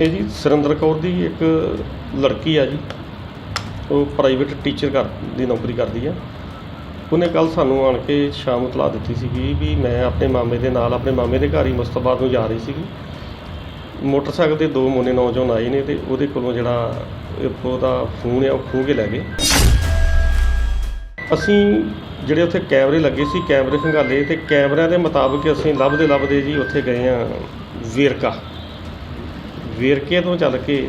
ਇਹ ਜੀ ਸੁਰਿੰਦਰ ਕੌਰ ਦੀ ਇੱਕ ਲੜਕੀ ਆ ਜੀ, ਉਹ ਪ੍ਰਾਈਵੇਟ ਟੀਚਰ ਕਰ, ਦੀ ਨੌਕਰੀ ਕਰਦੀ ਆ। ਉਹਨੇ ਕੱਲ ਸਾਨੂੰ ਆਣ ਕੇ ਸ਼ਾਮ ਨੂੰ ਇਤਲਾਹ ਦਿੱਤੀ ਸੀਗੀ ਵੀ ਮੈਂ ਆਪਣੇ ਮਾਮੇ ਦੇ ਨਾਲ, ਆਪਣੇ ਮਾਮੇ ਦੇ ਘਰ ਹੀ ਮੁਸਤਾਬਾਦ ਨੂੰ ਜਾ ਰਹੀ ਸੀਗੀ। ਮੋਟਰਸਾਈਕਲ ਤੇ ਦੋ ਮੋਨੇ ਨੌਜਵਾਨ ਆਏ ਨੇ ਤੇ ਉਹਦੇ ਕੋਲੋਂ ਜਿਹੜਾ ਉਹਦਾ ਫੋਨ ਆ, ਉਹ ਖੋਹ ਕੇ ਲੈ ਗਏ। ਅਸੀਂ ਜਿਹੜੇ ਉੱਥੇ ਕੈਮਰੇ ਲੱਗੇ ਸੀ, ਕੈਮਰੇ ਖੰਗਾਲੇ ਤੇ ਕੈਮਰਿਆਂ ਦੇ ਮੁਤਾਬਕ ਅਸੀਂ ਲੱਭਦੇ ਲੱਭਦੇ ਜੀ ਉੱਥੇ ਗਏ ਆ ਵੇਰਕਾ। ਵੇਰਕੇ ਤੋਂ ਚੱਲ ਕੇ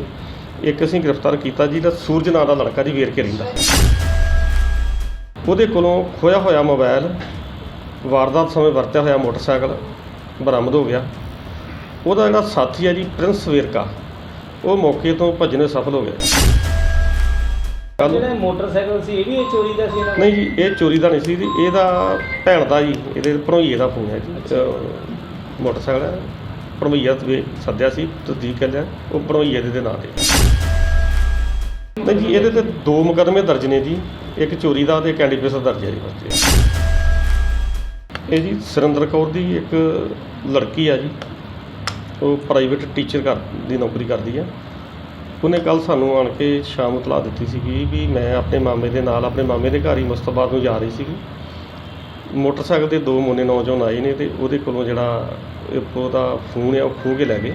ਇੱਕ ਅਸੀਂ ਗ੍ਰਿਫਤਾਰ ਕੀਤਾ ਜਿਹਦਾ ਸੂਰਜ ਨਾਂ ਦਾ ਲੜਕਾ ਜੀ ਵੇਰਕੇ ਰਹਿੰਦਾ। ਉਹਦੇ ਕੋਲੋਂ ਖੋਇਆ ਹੋਇਆ ਮੋਬਾਈਲ ਵਾਰਦਾਤ ਸਮੇਂ ਵਰਤਿਆ ਹੋਇਆ ਮੋਟਰਸਾਈਕਲ ਬਰਾਮਦ ਹੋ ਗਿਆ। ਉਹਦਾ ਜਿਹੜਾ ਸਾਥੀ ਹੈ ਜੀ ਪ੍ਰਿੰਸ ਵੇਰਕਾ ਉਹ ਮੌਕੇ ਤੋਂ ਭੱਜਣੇ ਸਫਲ ਹੋ ਗਿਆ। ਜਿਹੜਾ ਮੋਟਰਸਾਈਕਲ ਸੀ ਇਹ ਵੀ ਚੋਰੀ ਦਾ ਸੀ ਦਾ? ਨਹੀਂ ਜੀ ਇਹ ਚੋਰੀ ਦਾ ਨਹੀਂ ਸੀ ਜੀ ਇਹਦਾ ਭੈਣ ਦਾ ਜੀ ਇਹਦੇ ਭਣੋਈਏ ਦਾ ਫੋਨ ਹੈ ਜੀ ਮੋਟਰਸਾਈਕਲ ਹੈ ਤੇ ਸੱਦਿਆ ਸੀ ਤਸਦੀਕ ਕਰ ਲਿਆ ਉਹ ਭਣੋਈਏ ਦੇ ਨਾਂ ਤੇ। ਨਹੀਂ ਜੀ, ਇਹਦੇ ਤੇ ਦੋ ਮੁਕੱਦਮੇ ਦਰਜ ਨੇ ਜੀ, ਇੱਕ ਚੋਰੀ ਦਾ ਤੇ ਇੱਕ ਦਾ ਦਰਜ ਹੈ ਜੀ ਬੱਚੇ ਇਹ ਜੀ ਸੁਰਿੰਦਰ ਕੌਰ ਦੀ ਇੱਕ ਲੜਕੀ ਆ ਜੀ, ਉਹ ਪ੍ਰਾਈਵੇਟ ਟੀਚਰ ਕਰ ਦੀ ਨੌਕਰੀ ਕਰਦੀ ਆ। ਉਹਨੇ ਕੱਲ ਸਾਨੂੰ ਆਣ ਕੇ ਸ਼ਾਮ ਨੂੰ ਇਤਲਾਹ ਦਿੱਤੀ ਸੀਗੀ ਵੀ ਮੈਂ ਆਪਣੇ ਮਾਮੇ ਦੇ ਨਾਲ, ਆਪਣੇ ਮਾਮੇ ਦੇ ਘਰ ਹੀ ਮੁਸਤਾਬਾਦ ਨੂੰ ਜਾ ਰਹੀ ਸੀਗੀ। ਮੋਟਰਸਾਈਕਲ ਤੇ ਦੋ ਮੋਨੇ ਨੌਜਵਾਨ ਆਏ ਨੇ ਤੇ ਉਹਦੇ ਕੋਲੋਂ ਜਿਹੜਾ ਉਹਦਾ ਫੋਨ ਆ ਉਹ ਖੋਹ ਕੇ ਲੈ ਗਏ।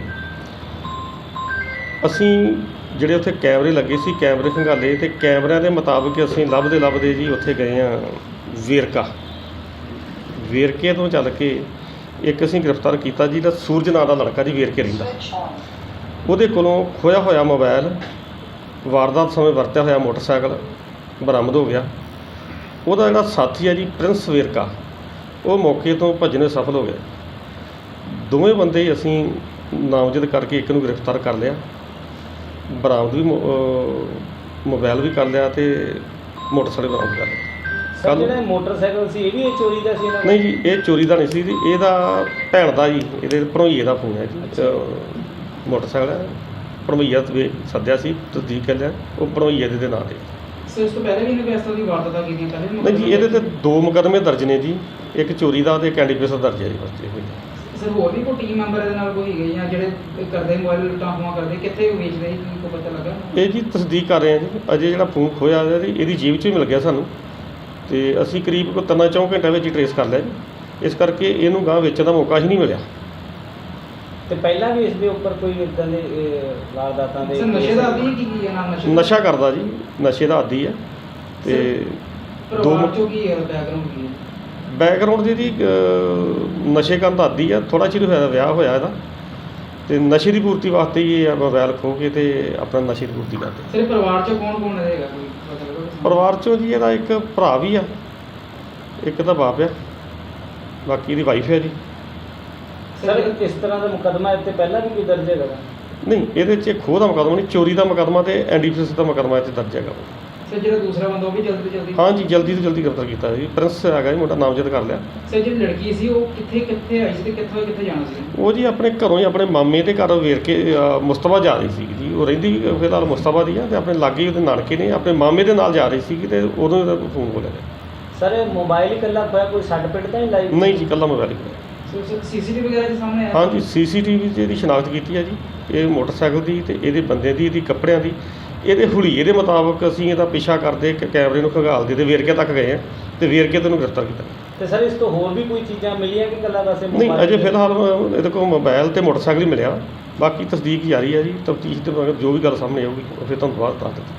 ਅਸੀਂ ਜਿਹੜੇ ਉੱਥੇ ਕੈਮਰੇ ਲੱਗੇ ਸੀ, ਕੈਮਰੇ ਖੰਗਾਲੇ ਤੇ ਕੈਮਰਿਆਂ ਦੇ ਮੁਤਾਬਕ ਅਸੀਂ ਲੱਭਦੇ ਲੱਭਦੇ ਜੀ ਉੱਥੇ ਗਏ ਆ ਵੇਰਕਾ। ਵੇਰਕੇ ਤੋਂ ਚੱਲ ਕੇ ਇੱਕ ਅਸੀਂ ਗ੍ਰਿਫਤਾਰ ਕੀਤਾ ਜੀ ਦਾ ਸੂਰਜ ਨਾਂ ਦਾ ਲੜਕਾ ਜੀ ਵੇਰਕੇ ਰਹਿੰਦਾ। ਉਹਦੇ ਕੋਲੋਂ ਖੋਇਆ ਹੋਇਆ ਮੋਬਾਈਲ ਵਾਰਦਾਤ ਸਮੇਂ ਵਰਤਿਆ ਹੋਇਆ ਮੋਟਰਸਾਈਕਲ ਬਰਾਮਦ ਹੋ ਗਿਆ। ਉਹਦਾ ਜਿਹੜਾ ਸਾਥੀ ਹੈ ਜੀ ਪ੍ਰਿੰਸ ਵੇਰਕਾ ਉਹ ਮੌਕੇ ਤੋਂ ਭੱਜਣੇ ਸਫਲ ਹੋ ਗਿਆ। ਦੋਵੇਂ ਬੰਦੇ ਅਸੀਂ ਨਾਮਜ਼ਦ ਕਰਕੇ ਇੱਕ ਨੂੰ ਗ੍ਰਿਫਤਾਰ ਕਰ ਲਿਆ। ਬਰਾਮਦ ਵੀ ਮੋਬਾਈਲ ਵੀ ਕਰ ਲਿਆ ਤੇ ਮੋਟਰਸਾਈਕਲ ਬਰਾਮਦ ਕਰ ਲਿਆ। ਜਿਹੜਾ ਮੋਟਰਸਾਈਕਲ ਸੀ ਇਹ ਵੀ ਚੋਰੀ ਦਾ ਸੀ ਨਹੀਂ ਜੀ ਇਹ ਚੋਰੀ ਦਾ ਨਹੀਂ ਸੀ ਜੀ ਇਹਦਾ ਭੈਣ ਦਾ ਜੀ ਇਹਦੇ ਭਣੋਈਏ ਦਾ ਫੋਨ ਹੈ ਜੀ। ਮੋਟਰਸਾਈਕਲ ਹੈ। ਭਣੋਈਆ ਤੇ ਸੱਦਿਆ ਸੀ ਤਸਦੀਕ ਕਰ ਲਿਆ ਉਹ ਭਣੋਈਏ ਦੇ ਨਾਂ ਤੇ। ਸਰ ਇਸ ਤੋਂ ਪਹਿਲੇ ਵੀ ਇਹਨੇ ਇਸ ਤਰ੍ਹਾਂ ਦੀ ਵਾਰਦਾਤਾਂ ਕੀਤੀਆਂ ਪਹਿਲੇ ਵੀ ਨਹੀਂ ਜੀ ਇਹਦੇ ਤੇ ਦੋ ਮੁਕੱਦਮੇ ਦਰਜ ਨੇ ਜੀ ਇੱਕ ਚੋਰੀ ਦਾ ਤੇ ਇੱਕ ਐਂਡੀਪੀਐਸ ਦਾ ਦਰਜ ਹੈ ਜੀ ਬੱਚੇ ਹੋਏ ਸਰ ਹੋਰ ਵੀ ਕੋਈ ਟੀਮ ਮੈਂਬਰ ਇਹਦੇ ਨਾਲ ਕੋਈ ਹੈਗੇ ਜਾਂ ਜਿਹੜੇ ਕਰਦੇ ਮੋਬਾਈਲ ਲੁੱਟਾਂ ਖੋਹਾਂ ਕਰਦੇ ਕਿੱਥੇ ਵੇਚਦੇ ਸੀ ਕੀ ਕੋਈ ਪਤਾ ਲੱਗਾ? ਇਹ ਜੀ ਤਸਦੀਕ ਕਰ ਰਹੇ ਹਾਂ ਜੀ ਅਜੇ ਜਿਹੜਾ ਫੋਨ ਖੋਇਆ ਇਹਦੀ ਇਹਦੀ ਜੇਬ 'ਚੋਂ ਹੀ ਮਿਲ ਗਿਆ ਸਾਨੂੰ। ਤੇ ਅਸੀਂ ਕਰੀਬ ਕੋ ਤਿੰਨਾਂ ਚੌਂ ਘੰਟਿਆਂ ਵਿੱਚ ਹੀ ਟਰੇਸ ਕਰ ਲਿਆ ਜੀ। ਇਸ ਕਰਕੇ ਇਹਨੂੰ ਗਾਂ ਵੇਚਣ ਦਾ ਮੌਕਾ ਹੀ ਨਹੀਂ ਮਿਲਿਆ। ਤੇ ਪਹਿਲਾਂ ਵੀ ਇਸ ਦੇ ਉੱਪਰ ਕੋਈ ਇਦਾਂ ਦੇ ਵਾਰਦਾਤਾਂ ਦੇ ਸਰ ਨਸ਼ੇ ਦਾ ਆਦੀ ਕੀ ਕੀ ਹੈ ਨਾਮ ਨਸ਼ੇ ਦਾ? ਨਸ਼ਾ ਕਰਦਾ ਜੀ ਨਸ਼ੇ ਦਾ ਆਦੀ ਹੈ। ਤੇ ਦੋ ਪਰਿਵਾਰ ਚੋਂ ਕੀ ਹੈ ਬੈਕਗ੍ਰਾਉਂਡ ਕੀ ਹੈ? ਬੈਕਗ੍ਰਾਉਂਡ ਦੀ ਅਹ, ਨਸ਼ੇ ਕਰਨ ਦਾ ਆਦੀ ਆ ਥੋੜਾ ਚਿਰ ਹੋਇਆ ਵਿਆਹ ਹੋਇਆ ਇਹਦਾ। ਤੇ ਨਸ਼ੇ ਦੀ ਪੂਰਤੀ ਵਾਸਤੇ ਹੀ ਇਹ ਮੋਬਾਈਲ ਖੋ ਕੇ ਤੇ ਆਪਣਾ ਨਸ਼ੇ ਦੀ ਪੂਰਤੀ ਕਰਦੇ। ਸਰ ਪਰਿਵਾਰ ਚੋਂ ਕੌਣ ਕੌਣ ਰਹੇਗਾ ਕੋਈ ਪਤਾ ਲੱਗਾ ਪਰਿਵਾਰ ਚੋਂ ਜੀ ਇਹਦਾ ਇੱਕ ਭਰਾ ਵੀ ਆ। ਇੱਕ ਤਾਂ ਬਾਪ ਆ। ਬਾਕੀ ਇਹਦੀ ਵਾਈਫ ਹੈ ਜੀ। ਸਰ ਇਸ ਤਰ੍ਹਾਂ ਦਾ ਮੁਕੱਦਮਾ ਇੱਥੇ ਪਹਿਲਾਂ ਵੀ ਕੋਈ ਦਰਜ ਹੈਗਾ? ਨਹੀਂ ਇਹਦੇ 'ਚ ਖੋਹ ਦਾ ਮੁਕੱਦਮਾ ਨਹੀਂ ਚੋਰੀ ਦਾ ਮੁਕੱਦਮਾ ਤੇ ਐਨਡੀਪੀਐਸ ਦਾ ਮੁਕੱਦਮਾ ਇੱਥੇ ਦਰਜ ਹੈਗਾ ਸਰ ਜਿਹੜਾ ਦੂਸਰਾ ਬੰਦਾ ਉਹ ਵੀ ਜਲਦੀ ਤੋਂ ਜਲਦੀ ਹਾਂ ਜੀ ਜਲਦੀ ਤੋਂ ਜਲਦੀ ਗ੍ਰਿਫਤਾਰ ਕੀਤਾ ਜੀ। ਪ੍ਰਿੰਸ ਹੈਗਾ ਜੀ ਮੁੰਡਾ ਨਾਮਜ਼ਦ ਕਰ ਲਿਆ। ਸਰ ਜਿਹੜੀ ਲੜਕੀ ਸੀ ਉਹ ਕਿੱਥੇ ਕਿੱਥੇ ਆਈ ਸੀ ਤੇ ਕਿੱਥੋਂ ਕਿੱਥੇ ਜਾਣਾ ਸੀ? ਉਹ ਜੀ ਆਪਣੇ ਘਰੋਂ ਹੀ ਆਪਣੇ ਮਾਮੇ ਦੇ ਘਰ ਵੇਰ ਕੇ ਅ, ਮੁਸਤਫਾ ਜਾ ਰਹੀ ਸੀ ਜੀ। ਉਹ ਰਹਿੰਦੀ ਵੀ ਫਿਲਹਾਲ ਮੁਸਤਫਾ ਦੀ ਆ ਤੇ ਆਪਣੇ ਲਾਗੇ ਹੀ ਉਹਦੇ ਨਾਨਕੇ ਨੇ ਆਪਣੇ ਮਾਮੇ ਦੇ ਨਾਲ ਜਾ ਰਹੀ ਸੀ ਤੇ ਉਦੋਂ ਫੋਨ ਬੋਲਿਆ ਗਿਆ ਸਰ ਇਹ ਮੋਬਾਈਲ ਇਕੱਲਾ ਖੋਇਆ ਕੋਈ ਸੱਟ ਪਿੱਟ ਤਾਂ ਨਹੀਂ ਲਾਈ? ਨਹੀਂ ਜੀ ਕੱਲਾ ਮੋਬਾਈਲ ਹੀ। ਸਰ ਸੀਸੀਟੀਵੀ ਵਗੈਰਾ ਦੇ ਸਾਹਮਣੇ ਆਇਆ? ਹਾਂ ਜੀ ਸੀਸੀਟੀਵੀ 'ਚ ਇਹਦੀ ਸ਼ਨਾਖਤ ਕੀਤੀ ਹੈ ਜੀ। ਇਹ ਮੋਟਰਸਾਈਕਲ ਦੀ ਤੇ ਇਹਦੇ ਬੰਦੇ ਦੀ ਇਹਦੀ ਕੱਪੜਿਆਂ ਦੀ। ਇਹਦੇ ਹੁਲੀਏ ਦੇ ਮੁਤਾਬਕ ਅਸੀਂ ਇਹਦਾ ਪਿੱਛਾ ਕਰਦੇ ਇੱਕ ਕੈਮਰੇ ਨੂੰ ਖੰਗਾਲਦੇ ਤੇ ਵੇਰਕੇ ਤੱਕ ਗਏ ਆ ਤੇ ਵੇਰਕੇ ਤੋਂ ਇਹਨੂੰ ਗ੍ਰਿਫਤਾਰ ਕੀਤਾ। ਤੇ ਸਰ ਇਸ ਤੋਂ ਹੋਰ ਵੀ ਕੋਈ ਚੀਜ਼ਾਂ ਮਿਲੀਆਂ ਕਿ ਇਕੱਲਾ ਵੈਸੇ ਨਹੀਂ mobile ਅਜੇ ਫਿਲਹਾਲ ਇਹਦੇ ਕੋਲ ਮੋਬਾਈਲ ਤੇ ਮੋਟਰਸਾਈਕਲ ਹੀ ਮਿਲਿਆ। ਬਾਕੀ ਤਸਦੀਕ ਜਾਰੀ ਹੈ ਜੀ। ਤਫਤੀਸ਼ ਦੇ ਮਗਰ ਜੋ ਵੀ ਗੱਲ ਸਾਹਮਣੇ ਆਊਗੀ ਉਹ ਫਿਰ ਤੁਹਾਨੂੰ ਬਾਅਦ ਦੱਸ ਦਿੱਤੀ